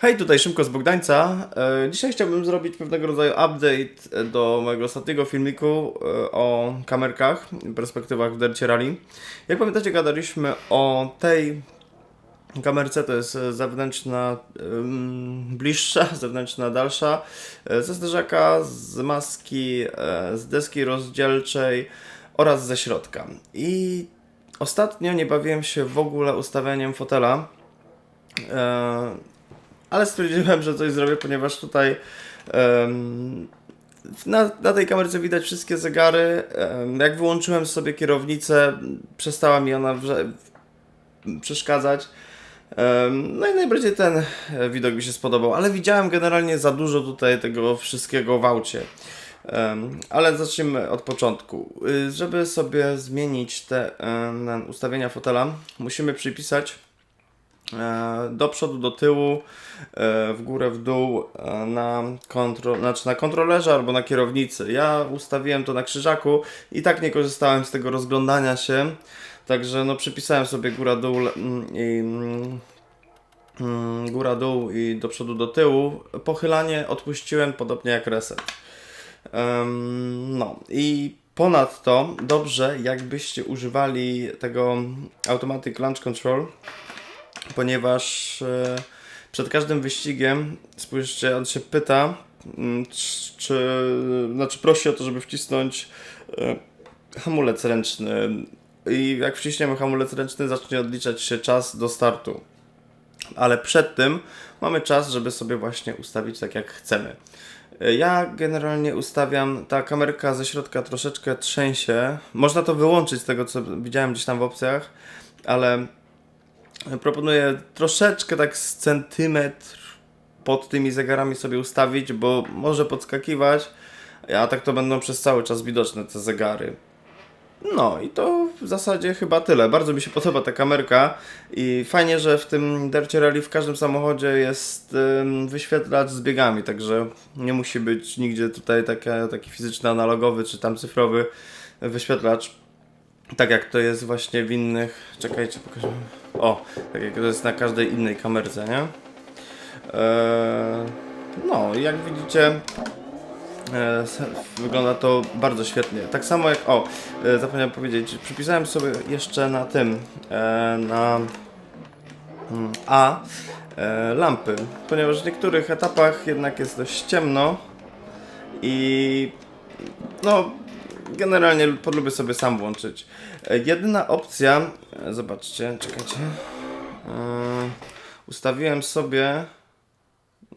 Hej, tutaj Szymko z Bogdańca. E, Dzisiaj chciałbym zrobić pewnego rodzaju update do mojego ostatniego filmiku e, o kamerkach, perspektywach w Dercie Rally. Jak pamiętacie, gadaliśmy o tej kamerce, to jest zewnętrzna bliższa, zewnętrzna dalsza, e, ze zderzaka, z maski, z deski rozdzielczej oraz ze środka. I ostatnio nie bawiłem się w ogóle ustawianiem fotela. Ale stwierdziłem, że coś zrobię, ponieważ tutaj em, na, na tej kamerce widać wszystkie zegary. Em, jak wyłączyłem sobie kierownicę, przestała mi ona przeszkadzać. No i najbardziej ten e, widok mi się spodobał, ale widziałem generalnie za dużo tutaj tego wszystkiego w aucie. Ale zacznijmy od początku. Y, Żeby sobie zmienić te ustawienia fotela, musimy przypisać do przodu, do tyłu, e, w górę, w dół, e, na, kontro, znaczy na kontrolerze albo na kierownicy. Ja ustawiłem to na krzyżaku i tak nie korzystałem z tego rozglądania się, także no przypisałem sobie góra, dół mm, i mm, mm, góra, dół i do przodu, do tyłu. Pochylanie odpuściłem podobnie jak reset. No i ponadto dobrze jakbyście używali tego Automatic Launch Control, ponieważ e, przed każdym wyścigiem, spójrzcie, on się pyta, mm, czy, czy znaczy prosi o to, żeby wcisnąć e, hamulec ręczny i jak wciśniemy hamulec ręczny, zacznie odliczać się czas do startu. Ale przed tym mamy czas, żeby sobie właśnie ustawić tak jak chcemy. E, Ja generalnie ustawiam, ta kamerka ze środka troszeczkę trzęsie. Można to wyłączyć z tego, co widziałem gdzieś tam w opcjach, ale proponuję troszeczkę tak z centymetr pod tymi zegarami sobie ustawić, bo może podskakiwać, a tak to będą przez cały czas widoczne te zegary. No i to w zasadzie chyba tyle. Bardzo mi się podoba ta kamerka i fajnie, że w tym Dercie Rally w każdym samochodzie jest wyświetlacz z biegami, także nie musi być nigdzie tutaj taki fizyczny, analogowy czy tam cyfrowy wyświetlacz. Tak jak to jest właśnie w innych. Czekajcie, pokażę. O, tak jak to jest na każdej innej kamerce, nie? Eee, no, jak widzicie, e, wygląda to bardzo świetnie. Tak samo jak. O, e, zapomniałem powiedzieć, przypisałem sobie jeszcze na tym, e, na mm, A e, lampy, ponieważ w niektórych etapach jednak jest dość ciemno i no, generalnie podlubię sobie sam włączyć. E, Jedyna opcja, e, zobaczcie, czekajcie. E, Ustawiłem sobie.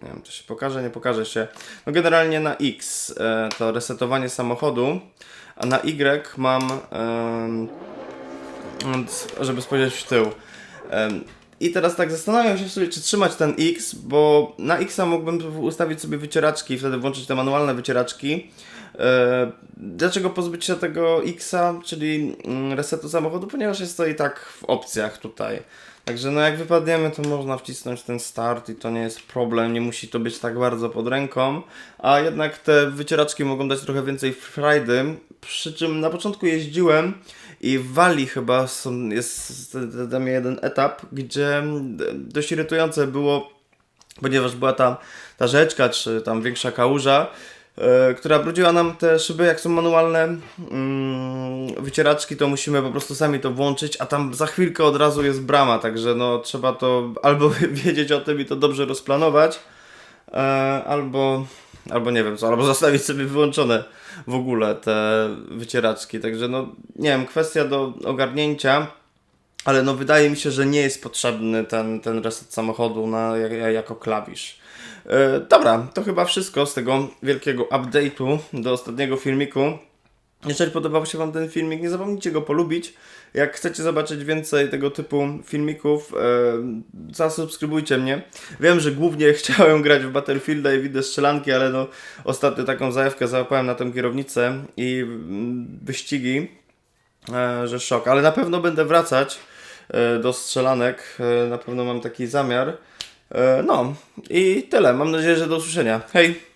Nie wiem, czy się pokaże, nie pokaże się. No generalnie na X e, to resetowanie samochodu, a na Y mam, em, żeby spojrzeć w tył. Em, I teraz tak zastanawiam się sobie, czy trzymać ten X, bo na X mógłbym ustawić sobie wycieraczki i wtedy włączyć te manualne wycieraczki. E, Dlaczego pozbyć się tego Xa, czyli mm, resetu samochodu? Ponieważ jest to i tak w opcjach tutaj. Także no jak wypadniemy, to można wcisnąć ten start i to nie jest problem, nie musi to być tak bardzo pod ręką, a jednak te wycieraczki mogą dać trochę więcej frajdy, przy czym na początku jeździłem i w Walii chyba są, jest tam jeden etap, gdzie dość irytujące było ponieważ była tam ta rzeczka, czy tam większa kałuża, e, która brudziła nam te szyby, jak są manualne mm, wycieraczki, to musimy po prostu sami to włączyć, a tam za chwilkę od razu jest brama, także no trzeba to albo wiedzieć o tym i to dobrze rozplanować, e, albo, albo nie wiem co, albo zostawić sobie wyłączone w ogóle te wycieraczki, także no nie wiem, kwestia do ogarnięcia. Ale no wydaje mi się, że nie jest potrzebny ten, ten reset samochodu na, jak, jako klawisz. E, dobra, to chyba wszystko z tego wielkiego update'u do ostatniego filmiku. Jeżeli podobał się Wam ten filmik, nie zapomnijcie go polubić. Jak chcecie zobaczyć więcej tego typu filmików, e, zasubskrybujcie mnie. Wiem, że głównie chciałem grać w Battlefielda i widzę strzelanki, ale no ostatnio taką zajawkę załapałem na tę kierownicę i mm, wyścigi, e, że szok. Ale na pewno będę wracać do strzelanek. Na pewno mam taki zamiar. E, No i tyle. Mam nadzieję, że do usłyszenia. Hej!